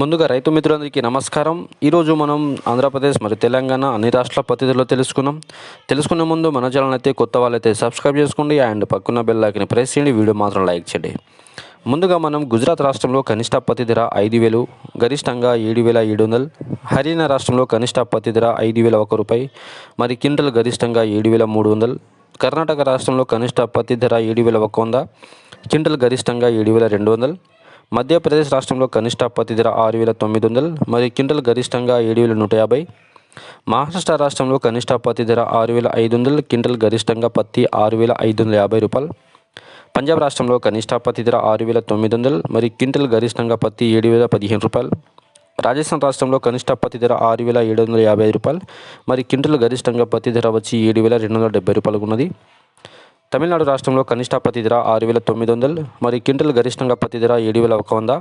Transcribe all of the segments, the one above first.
ముందుగా రైతు మిత్రులందరికీ నమస్కారం. ఈరోజు మనం ఆంధ్రప్రదేశ్ మరియు తెలంగాణ అన్ని రాష్ట్రాల పద్ధతిలో తెలుసుకున్నాం. తెలుసుకునే ముందు మన ఛానల్ అయితే కొత్త వాళ్ళైతే సబ్స్క్రైబ్ చేసుకోండి. అండ్ పక్కన బెల్ ఐకన్ ప్రెస్ చేయండి. వీడియో మాత్రం లైక్ చేయండి. ముందుగా మనం గుజరాత్ రాష్ట్రంలో కనిష్ట పత్తి ధర ఐదు వేలు గరిష్టంగా ఏడు వేల ఏడు వందలు హర్యానా రాష్ట్రంలో కనిష్ట పత్తి ధర ఐదు వేల ఒక రూపాయి మరి కింటల్ గరిష్టంగా ఏడు వేల మూడు వందలు కర్ణాటక రాష్ట్రంలో కనిష్ట పత్తి ధర ఏడు వేల ఒక వంద కింటల్ గరిష్టంగా ఏడు వేల రెండు వందలు మధ్యప్రదేశ్ రాష్ట్రంలో కనిష్ట పత్తి ధర ఆరు వేల తొమ్మిది వందలు మరియు క్వింటల్ గరిష్టంగా ఏడు వేల నూట యాభై. మహారాష్ట్ర రాష్ట్రంలో కనిష్ట పత్తి ధర ఆరు వేల ఐదు వందలు క్వింటల్ గరిష్టంగా పత్తి ఆరు వేల ఐదు వందల యాభై రూపాయలు. పంజాబ్ రాష్ట్రంలో కనిష్ట పత్తి ధర ఆరు వేల తొమ్మిది వందలు మరియు క్వింటల్ గరిష్టంగా పత్తి ఏడు వేల పదిహేను రూపాయలు. రాజస్థాన్ రాష్ట్రంలో కనిష్ట పత్తి ధర ఆరు వేల ఏడు వందల యాభై రూపాయలు మరి క్వింటల్ గరిష్టంగా పత్తి ధర వచ్చి ఏడు వేల రెండు వందల డెబ్బై రూపాయలకు ఉన్నది. తమిళనాడు రాష్ట్రంలో కనిష్ట పత్తి ధర ఆరు వేల తొమ్మిది వందలు మరి క్వింటల్ గరిష్టంగా పత్తి ధర ఏడు వేల ఒక వంద.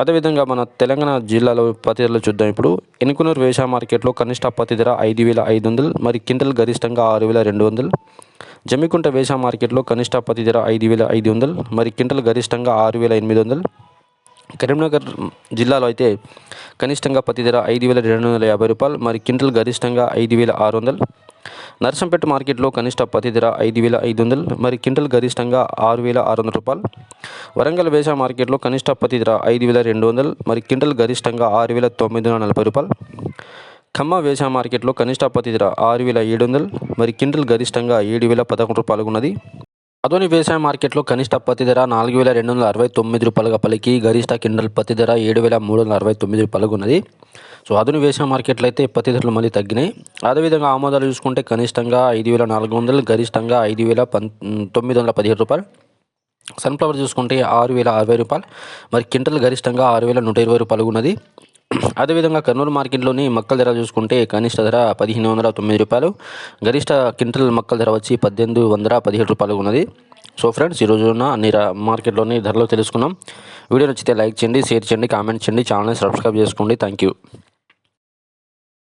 అదేవిధంగా మన తెలంగాణ జిల్లాలో పత్తి ధరలు చూద్దాం ఇప్పుడు. ఎనుకునూరు వేష మార్కెట్లో కనిష్ట పత్తి ధర ఐదు వేల ఐదు వందలు మరి క్వింటల్ గరిష్టంగా ఆరు వేల రెండు వందలు. జమ్మికుంట వేష మార్కెట్లో కనిష్ట పత్తి ధర ఐదు వేల ఐదు వందలు మరి క్వింటల్ గరిష్టంగా ఆరు వేల ఎనిమిది వందలు. కరీంనగర్ జిల్లాలో అయితే కనిష్టంగా పత్తి ధర ఐదు వేల రెండు వందల యాభై రూపాయలు మరి క్వింటల్ గరిష్టంగా ఐదు వేల ఆరు వందలు. నర్సంపేట మార్కెట్లో కనిష్ట పత్తి ధర ఐదు వేల ఐదు వందలు మరి క్వింటల్ గరిష్టంగా ఆరు వేల ఆరు వందల రూపాయలు. వరంగల్ వేస మార్కెట్లో కనిష్ట పత్తి ధర ఐదు వేల రెండు వందలు మరి క్వింటల్ గరిష్టంగా ఆరు వేల తొమ్మిది వందల నలభై రూపాయలు. ఖమ్మ వేస మార్కెట్లో కనిష్ట పత్తి ధర ఆరు వేల ఏడు వందలు మరి క్వింటల్ గరిష్టంగా ఏడు వేల పదకొండు రూపాయలు ఉన్నది. అదోని వ్యవసాయ మార్కెట్లో కనిష్ట పత్తి ధర నాలుగు వేల రెండు వందల అరవై తొమ్మిది రూపాయలుగా పలికి. గరిష్ట కిండల్ పత్తి ధర ఏడు వేల మూడు వందల అరవై తొమ్మిది రూపాయలుగా ఉన్నది. సో అదుని వ్యవసాయ మార్కెట్లో అయితే పత్తి ధరలు మళ్ళీ తగ్గినాయి. అదేవిధంగా ఆమోదాలు చూసుకుంటే కనిష్టంగా ఐదు వేల నాలుగు వందలు గరిష్టంగా ఐదు వేల పం తొమ్మిది వందల పదిహేడు రూపాయలు. సన్ఫ్లవర్ చూసుకుంటే ఆరు వేల అరవై రూపాయలు. మరి కింటల్ గరిష్టంగా ఆరు వేల నూట ఇరవై రూపాయలు ఉన్నది. అదేవిధంగా కర్నూలు మార్కెట్లోని మక్కల ధర చూసుకుంటే కనిష్ట ధర పదిహేను వందల తొమ్మిది రూపాయలు గరిష్ట క్వింటల్ మక్కల ధర వచ్చి పద్దెనిమిది వందల పదిహేడు రూపాయలు ఉన్నది. సో ఫ్రెండ్స్ ఈ రోజున అన్ని మార్కెట్లోని ధరలు తెలుసుకున్నాం. వీడియో నచ్చితే లైక్ చేయండి షేర్ చేయండి కామెంట్ చేయండి ఛానల్ని సబ్స్క్రైబ్ చేసుకోండి. Thank you.